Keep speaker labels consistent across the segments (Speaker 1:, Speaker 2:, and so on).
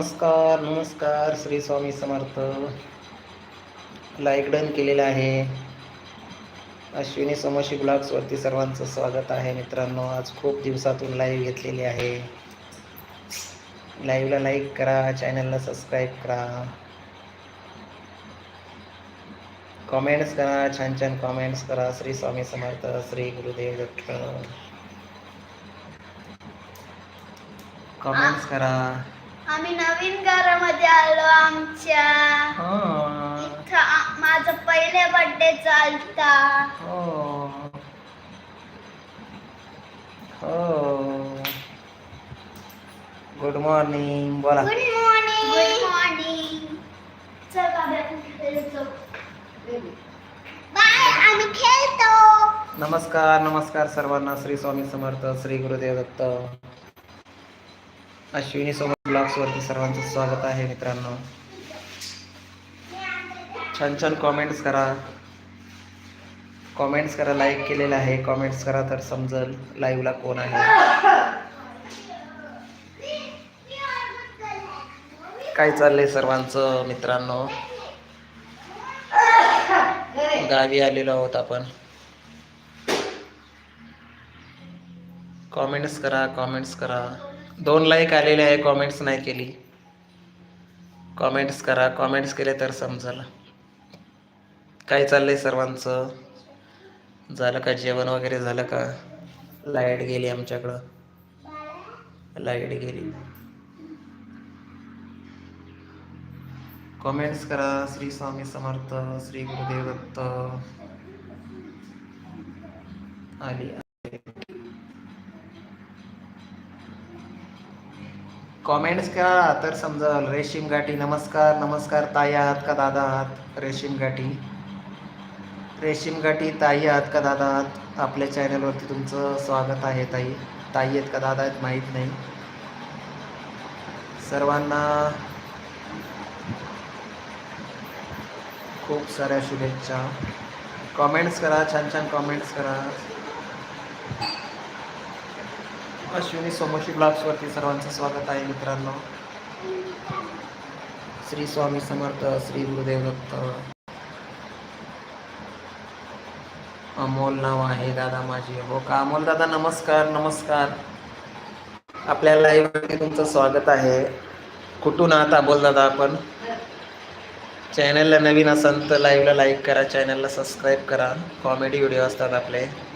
Speaker 1: नमस्कार नमस्कार Shri Swami Samarth. Like done केलेलं आहे. अश्विनी समोशी ब्लॉग्सवरती सर्वांचं स्वागत आहे मित्रांनो. आज खूप दिवसातून लाईव्ह घेतलेली आहे. लाईव्हला लाईक करा चॅनलला सबस्क्राईब करा. कॉमेंट्स करा छान छान कॉमेंट्स करा. श्री स्वामी समर्थ श्री गुरुदेव दत्त. कॉमेंट्स करा.
Speaker 2: आम्ही नवीन घरामध्ये आलो आमच्या.
Speaker 1: हा.
Speaker 2: इथं आ- माझा पहिले बर्थडे चालता
Speaker 1: हो. हो. गुड मॉर्निंग बोला.
Speaker 2: गुड मॉर्निंग गुड मॉर्निंग चल बाबा आपण खेळतो बाय आम्ही खेळतो.
Speaker 1: नमस्कार नमस्कार सर्वांना. श्री स्वामी समर्थ श्री गुरुदेव दत्त अश्विनी सोबत ब्लॉग्सवरती सर्वांचं स्वागत आहे मित्रांनो. छान छान कॉमेंट्स करा. कॉमेंट्स करा लाईक केलेलं आहे. कॉमेंट्स करा तर समजल लाईव्हला कोण आहे. काय चाललंय सर्वांचं मित्रांनो? गावी आलेलो आहोत आपण. कॉमेंट्स करा कॉमेंट्स करा. दोन लाईक आलेले आहे कॉमेंट्स नाही केली. कॉमेंट्स करा. कॉमेंट्स केले तर समजाल. काय चाललंय सर्वांचं? झालं का जेवण वगैरे? झालं का? लाइट गेली आमच्याकडं. लाइट गेली. कॉमेंट्स करा. श्री स्वामी समर्थ श्री गुरुदेव दत्त. आली कॉमेंट्स करा तर समजल. रेशीम गाठी नमस्कार नमस्कार ताई आहात का दादा आहात? रेशीम गाठी. रेशीम गाठी ताई आहात का दादा आहात? आपल्या चॅनलवरती तुमचं स्वागत आहे ताई. ताई आहेत का दादा आहेत माहीत नाही. सर्वांना खूप साऱ्या शुभेच्छा. कॉमेंट्स करा छान छान कॉमेंट्स करा. अश्विनी सोमोशी ब्लॉग्सवरती सर्वांचं स्वागत आहे मित्रांनो. श्री स्वामी समर्थ श्री गुरुदेव दत्त. अमोल नाव आहे दादा माझे. हो का? अमोल दादा नमस्कार नमस्कार. आपल्या लाईव्हवरती तुमचं स्वागत आहे. कुठून आहात अमोल दादा आपण? चॅनलला नवीन असाल तर लाईव्हला लाईक करा चॅनलला सबस्क्राईब करा. कॉमेडी व्हिडिओ असतात आपले.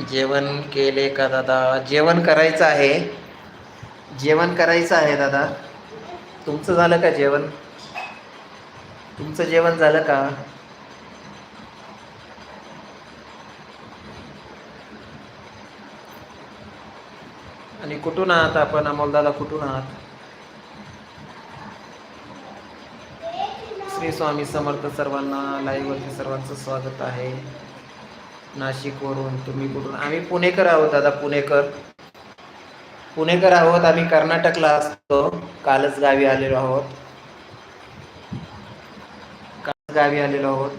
Speaker 1: जेवण केले का दादा? जेवण करायचं आहे. जेवण करायचं आहे दादा. तुमचं झालं का जेवण? तुमचं जेवण झालं का? आणि कुठून आहात आपण? अमोलदादा कुठून आहात? श्री स्वामी समर्थ सर्वांना लाईव्हवरती सर्वांचं स्वागत आहे. नाशिकवरून तुम्ही कुठून? आम्ही पुणेकर आहोत दादा पुणेकर. पुणेकर आहोत आम्ही कर्नाटकला असतो. कालच गावी आलेलो आहोत. कालच गावी आलेलो आहोत.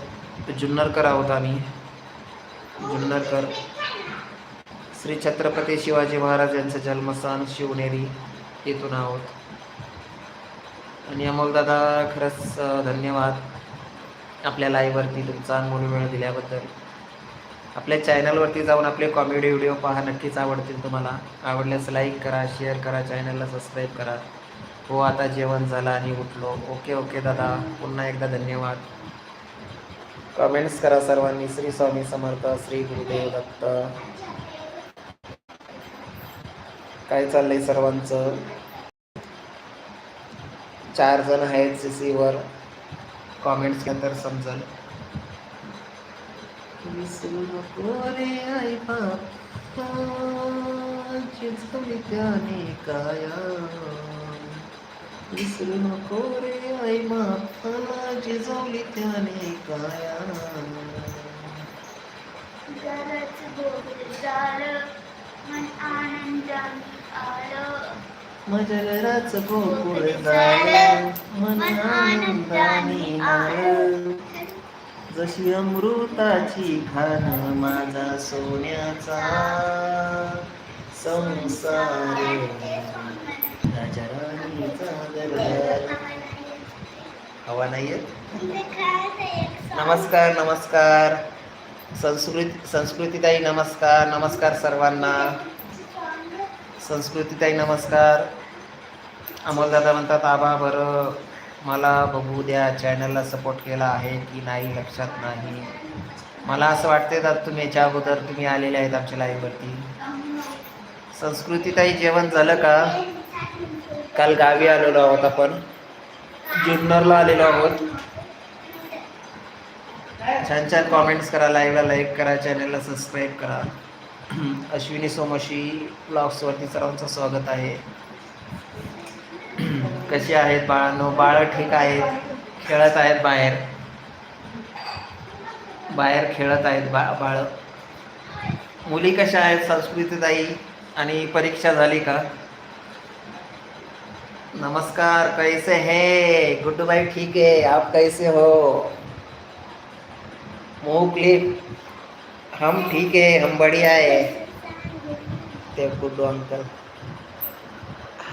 Speaker 1: जुन्नरकर आहोत आम्ही. जुन्नरकर. श्री छत्रपती शिवाजी महाराज यांचं जन्मस्थान शिवनेरी येथून आहोत. आणि अमोलदादा खरंच धन्यवाद. आपल्या लाईव्हवरती तुमचा अनमोल वेळ दिल्याबद्दल. आपल्या चॅनलवरती जाऊन आपले कॉमेडी व्हिडिओ पहा नक्कीच आवडतील तुम्हाला. आवडल्यास लाईक करा शेअर करा चॅनलला सबस्क्राईब करा. हो आता जेवण झालं आणि उठलो. ओके ओके दादा. पुन्हा एकदा धन्यवाद. कमेंट्स करा सर्वांनी. श्री स्वामी समर्थ श्री गुरुदेव दत्त. काय चाललंय सर्वांचं? चार जण आहेत सी सीवर कॉमेंट्स नंतर समजल. मिसरू नको रे आई बापाची त्याने काया विसरू नको रे आई बापाची झोली त्याने काया
Speaker 2: मन आनंदाने आलं.
Speaker 1: मजलराच गोकुळ झालं मन आनंदाने आलं. जशी अमृताची खान माझा सोन्याचा संसार राजा राणीचा दरबार. हवा नाही येत? नमस्कार नमस्कार. संस्कृत संस्कृतीताई नमस्कार. नमस्कार सर्वांना. संस्कृतीताई नमस्कार. अमोलदादा म्हणतात आबा बरं. मला बघू द्या चॅनलला सपोर्ट केला आहे की नाही लक्षात नाही. मला असं वाटते तर तुम्ही याच्या अगोदर तुम्ही आलेले आहेत आमच्या लाईव्हवरती संस्कृतीताई जेवण झालं का? काल गावी आलेलो आहोत आपण. जुन्नरला आलेलो आहोत. छान छान कॉमेंट्स करा लाईव्हला लाईक करा चॅनलला सबस्क्राईब करा. अश्विनी सोमशी ब्लॉग्सवरती सर्वांचं स्वागत आहे. कशी आहेत बाळांनो? बाळ ठीक आहेत? खेळत आहेत बाहेर. बाहेर खेळत आहेत बा बाळ. मुली कशा आहेत संस्कृतीताई आणि परीक्षा झाली का? नमस्कार कैसे है? गुड्डू भाई ठीक है आप कैसे हो? मुंह क्लिप. हम ठीक है हम बढ़िया है। ते गुड्डू अंकल।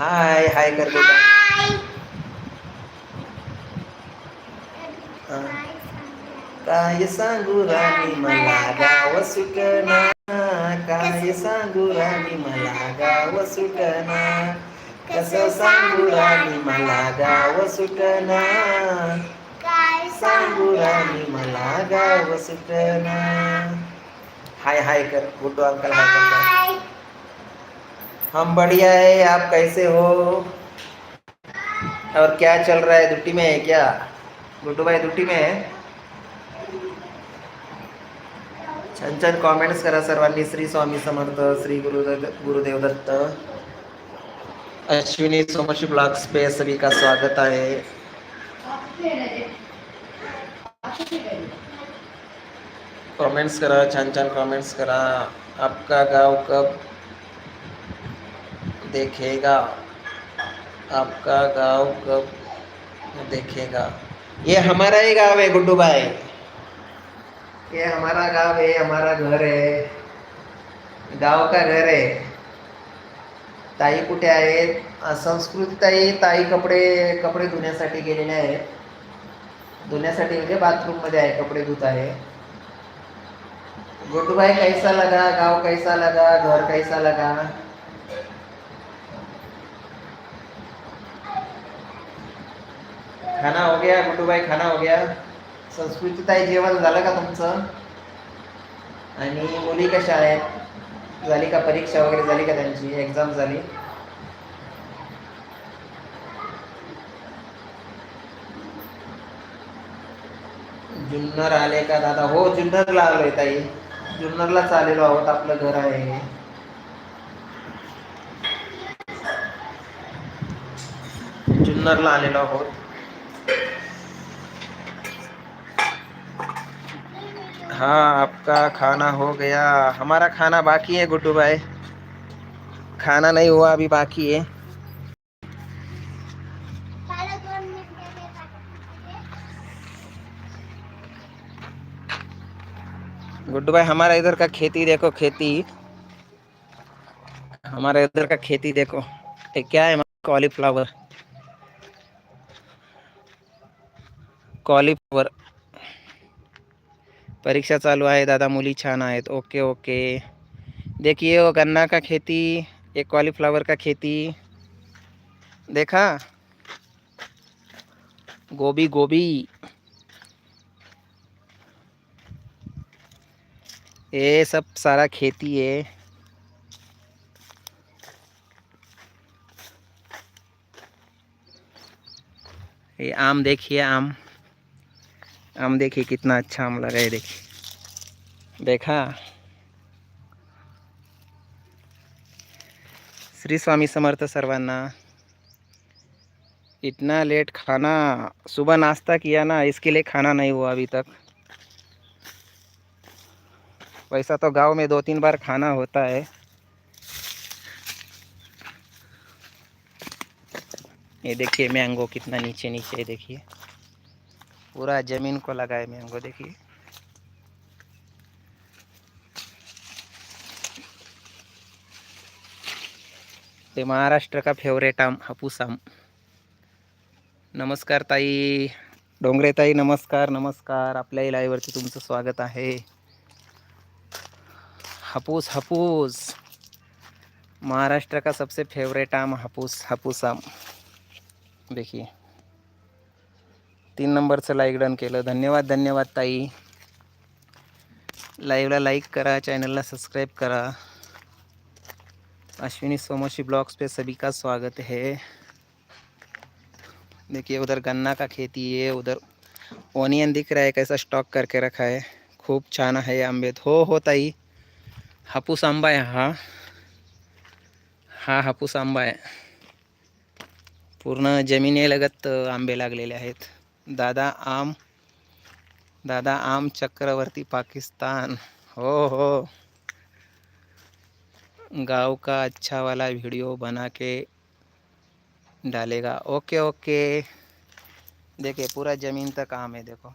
Speaker 1: हाय हाय कर बेटा. काय सांगू राणी मला गाव सुटना काय सांगू राणी मला गाव सुटना। कसं सांगू राणी मला गाव सुटना।
Speaker 2: काय
Speaker 1: सांगू राणी मला गाव सुटना। हाय हाय कर गुड्डू अंकल हाय कर हम बढ़िया है, आप कैसे हो? और क्या चल रहा है दुट्टी में है क्या? गुड्डू भाई ड्यूटी में है? छान छान कॉमेंट्स करा सर्वांनी, श्री स्वामी समर्थ, श्री गुरुदेव गुरुदेव दत्त। अश्विनी सोमशी ब्लॉग्स पे सभी का स्वागत है। कमेंट्स करा छान छान कमेंट्स करा। आपका गाँव कब? देखेगा। आपका गाँव कब देखेगा। ये हमारा ही गाँव है, गुड्डू भाई। ये हमारा गाँव है, हमारा घर है। गाँव का घर है। ताई कुठे आहेत संस्कृती ताई ताई कपडे कपडे धुण्यासाठी गेलेले आहेत. धुण्यासाठी म्हणजे बाथरूम मध्ये आहे, कपडे धुत आहे. गुड्डू भाई, कैसा लगा? गाँव कैसा लगा? घर कैसा लगा? खाना हो गया गुड्डू भाई खाना हो गया. संस्कृती ताई जेवण झालं का तुमचं? आणि मुली कशा आहेत? झाली का परीक्षा वगैरे झाली का त्यांची? एक्झाम झाली? जुन्नर आले का दादा? हो जुन्नरला आलोय ताई. जुन्नरलाच आलेलो आहोत आपलं घर आहे. जुन्नरला आलेलो आहोत. हाँ आपका खाना हो गया। हमारा खाना बाकी है, गुड्डू भाई। खाना नहीं हुआ, अभी बाकी है. गुड्डू भाई, हमारा इधर का खेती देखो, खेती। हमारा इधर का खेती देखो। क्या है कॉलीफ्लावर कॉलीफ्लावर परीक्षा चालू आहे, दादा मुली छान आहेत. Okay okay. देखिए वो गन्ना का खेती, एक कॉलीफ्लावर का खेती. देखा? गोभी गोभी. ये सब सारा खेती है. ये आम, देखिए आम. आम देखिए कितना अच्छा आम लगा है, देखिए। देखा? श्री स्वामी समर्थ सर्वांना, इतना लेट खाना, सुबह नाश्ता किया ना, इसके लिए खाना नहीं हुआ अभी तक। वैसा तो गाँव में दो तीन बार खाना होता है। ये देखिए मैंगो कितना नीचे नीचे देखिए। पूरा जमीन को लगा है मैंगो देखिए। ते महाराष्ट्र का फेवरेट आम हापूस आम। नमस्कार ताई। डोंगरे ताई नमस्कार नमस्कार। आपल्या लाईवरती तुमचं स्वागत आहे. हापूस हापूस। महाराष्ट्र का सबसे फेवरेट आम हापूस हापूस आम। देखिए। तीन नंबरचं लाईक डन केलं. धन्यवाद धन्यवाद ताई. लाईव्हला लाईक करा चॅनलला सबस्क्राईब करा. अश्विनी सोमोशी ब्लॉग्स पे सभी का स्वागत है. देखिए उधर गन्ना का खेती है उधर ओनियन दिख रहा है कैसा स्टॉक करके रखा है. खूप छान आहे आंबेत हो हो ताई. हापूस आंबा आहे हा. हा हापूस आंबा आहे पूर्ण जमिनीलगत आंबे लागलेले आहेत. दादा आम दादा आम चक्रवर्ती पाकिस्तान। हो हो। गाँव का अच्छा वाला वीडियो बना के डालेगा। Okay okay. देखिए, पूरा ज़मीन तक आम है, देखो।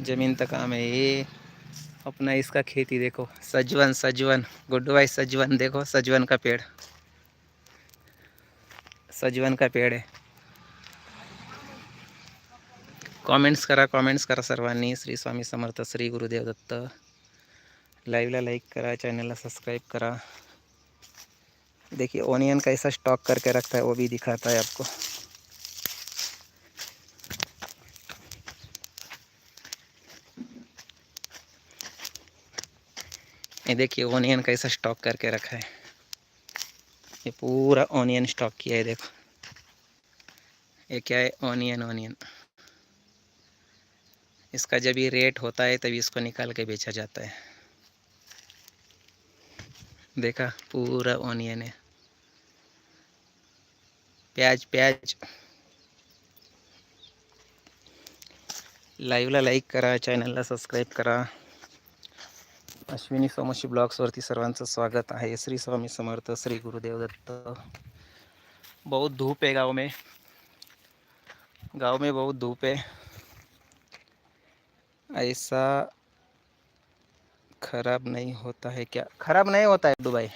Speaker 1: ज़मीन तक आम है, ये अपना इसका खेती देखो। सजवन सजवन। गुड्डू भाई सजवन। देखो, सजवन का पेड़। सजवन का पेड़ है। कॉमेंट्स करा कॉमेंट्स करा सर्वांनी. श्री स्वामी समर्थ, श्री गुरुदेव दत्त. लाईव्हला लाईक करा चैनल सब्सक्राइब करा. देखिए ओनियन कैसा स्टॉक करके रखता है, वो भी दिखाता है आपको. ये देखिए ओनियन कैसा स्टॉक करके रखा है। ये पूरा ओनियन स्टॉक किया है, देखो। ये क्या है? ओनियन ओनियन इसका जब ये रेट होता है, तभी इसको निकाल के बेचा जाता है। देखा? पूरा ओनियन है। प्याज प्याज। लाईव्हला लाईक करा चॅनलला सबस्क्राईब करा। अश्विनी सोमशी ब्लॉग्सवरती सर्वांचं स्वागत आहे. श्री स्वामी समर्थ, श्री गुरुदेव दत्त. बहुत धूप है गाँव में. गाँव में बहुत धूप है ऐसा खराब नहीं होता है क्या? खराब नहीं होता है दुबई.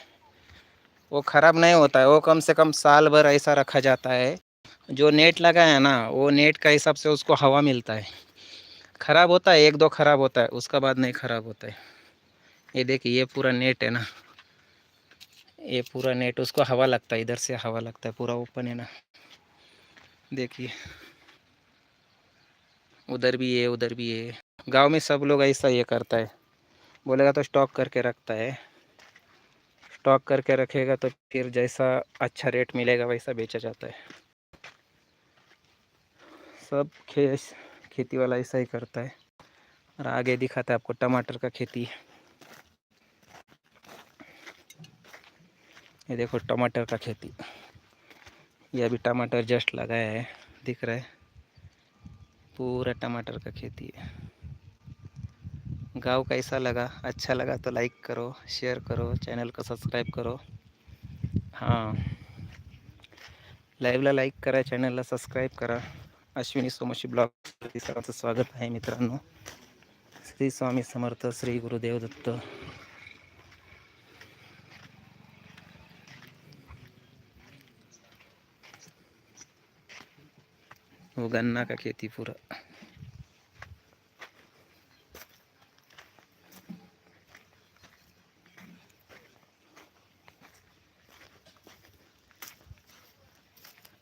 Speaker 1: वो खराब नहीं होता है. वो कम से कम साल भर ऐसा रखा जाता है. जो नेट लगा है ना, वो नेट का हिसाब से उसको हवा मिलता है. खराब होता है, एक दो खराब होता है, उसका बाद नहीं खराब होता है. ये देखिए, ये पूरा नेट है ना। ये पूरा नेट, उसको हवा लगता है, इधर से हवा लगता है, पूरा ओपन है ना। देखिए। उधर भी है, उधर भी है। गाँव में सब लोग ऐसा ये करता है। बोलेगा तो स्टॉक करके रखता है। स्टॉक करके रखेगा तो फिर जैसा अच्छा रेट मिलेगा, वैसा बेचा जाता है। सब खे खेती वाला ऐसा ही करता है। और आगे दिखाता है आपको, टमाटर का खेती। ये देखो टमाटर का खेती। ये अभी टमाटर जस्ट लगाया है दिख रहा है। पूरा टमाटर का खेती है। गांव कैसा लगा अच्छा लगा तो लाइक करो शेयर करो चैनल को सब्सक्राइब करो। हां। लाईव्हला लाईक करा चॅनलला सबस्क्राईब करा। अश्विनी सोमशी ब्लॉग सर्वांचं स्वागत आहे मित्रांनो। श्री स्वामी समर्थ श्री गुरुदेव दत्त। गन्ना का खेती पूरा।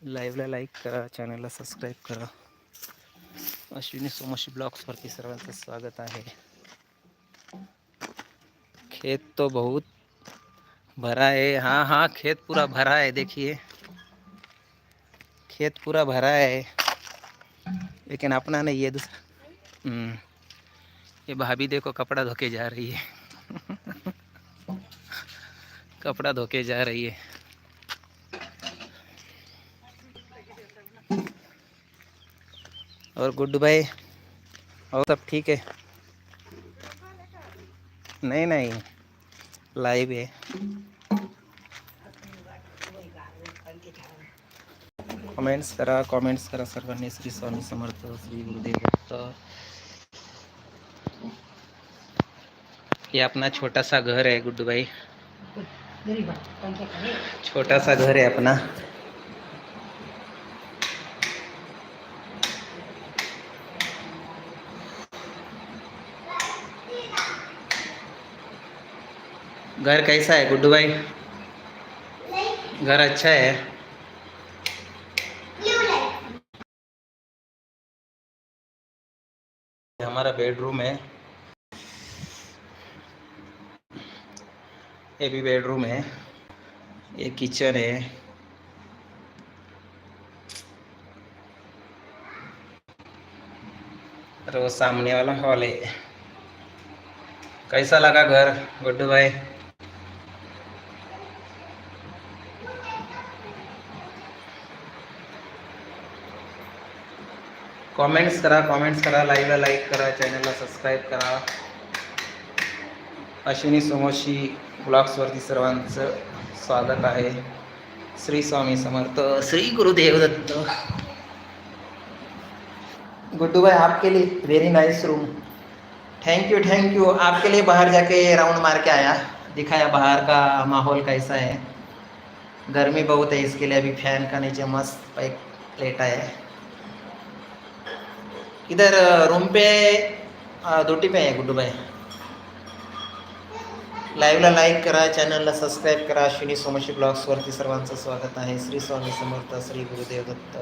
Speaker 1: लाईव्हला लाईक करा, चॅनलला सबस्क्राईब करा. अश्विनी सोमशी ब्लॉग्सवरती सर्वांचं स्वागत आहे. खेत तो बहुत भरा है। हाँ हाँ खेत पूरा भरा है, देखिए। खेत पूरा भरा है। लेकिन अपना नहीं है दूसरा। हम्म, ये भाभी देखो कपड़ा धोके जा रही है। कपड़ा धोके जा रही है। और गुड्डू भाई और सब ठीक है? नहीं नहीं लाइव है। कमेंट्स करा कमेंट्स करा सर्वांनी. श्री स्वामी समर्थ, श्री गुरुदेव ये अपना छोटा सा घर है गुड्डू भाई छोटा सा घर है अपना घर कैसा है गुड्डू भाई घर अच्छा है
Speaker 2: ब्लू लाइट
Speaker 1: ये हमारा बेडरूम है। ये भी बेडरूम है। ये किचन है। और वो सामने वाला हॉल है। कैसा लगा घर, गुड्डू भाई? कॉमेंट्स करा कॉमेंट्स करा लाईव्हला लाईक करा चॅनलला सबस्क्राईब करा. अश्विनी सोमोशी ब्लॉग्सवरती सर्वांचं स्वागत आहे. श्री स्वामी समर्थ श्री गुरुदेव दत्त. गुड्डू भाई आपके लिए very nice room thank you thank you आपके लिए बाहर जाके राउंड मार के आया. दिखाया बाहर का माहौल कैसा है. गर्मी बहुत है इसके लिए अभी फैन का नीचे मस्त एक लेटा है. इधर रूम पे ड्यूटी पे आहे गुड्डू भाई। लाईव्हला लाईक करा चॅनलला सबस्क्राईब करा। अश्विनी सोमशी ब्लॉग्सवरती सर्वांचं स्वागत आहे। श्री स्वामी समर्थ, श्री गुरुदेव दत्त।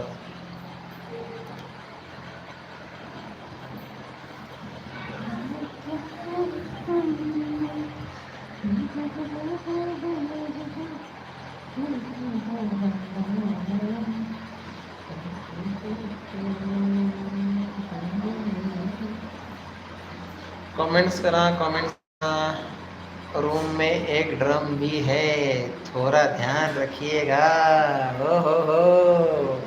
Speaker 1: कमेंट्स करा कमेंट्स रूम में एक ड्रम भी है। थोड़ा ध्यान रखिएगा। हो हो हो।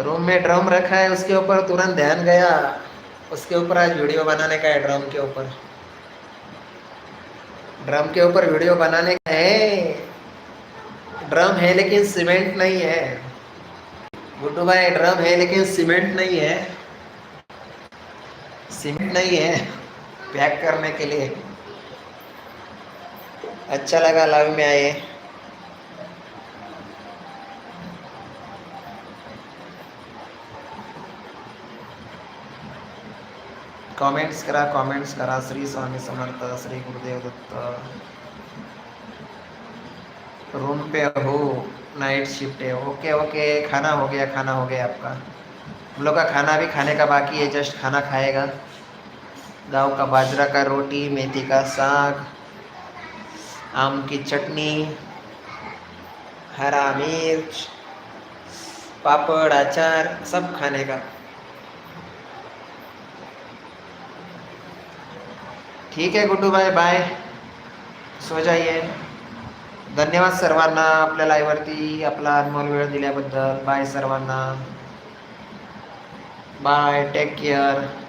Speaker 1: रूम में ड्रम रखा है, उसके ऊपर तुरंत ध्यान गया। उसके ऊपर आज वीडियो बनाने का है ड्रम के ऊपर। ड्रम के ऊपर वीडियो बनाने का है। ड्रम है लेकिन सीमेंट नहीं है। गुड्डू भाई ड्रम है लेकिन सीमेंट नहीं है। सीमेंट नहीं है। पैक करने के लिए। अच्छा लगा लाइव में आए। कमेंट्स करा कमेंट्स करा। श्री स्वामी समर्थ, श्री गुरुदेव दत्त। रूम पे हो नाइट शिफ्ट है। ओके ओके खाना हो गया, खाना हो गया आपका। हम लोग का खाना भी खाने का बाकी है जस्ट खाना खाएगा। गाँव का बाजरा का रोटी, मेथी का साग, आम की चटनी, हरा मिर्च, पापड़, अचार, सब खाने का। ठीक आहे गुड्डू बाय बाय सो जाइए. धन्यवाद सर्वांना आपल्या लाईव्हवरती आपला अनमोल वेळ दिल्याबद्दल. बाय सर्वांना. Bye take care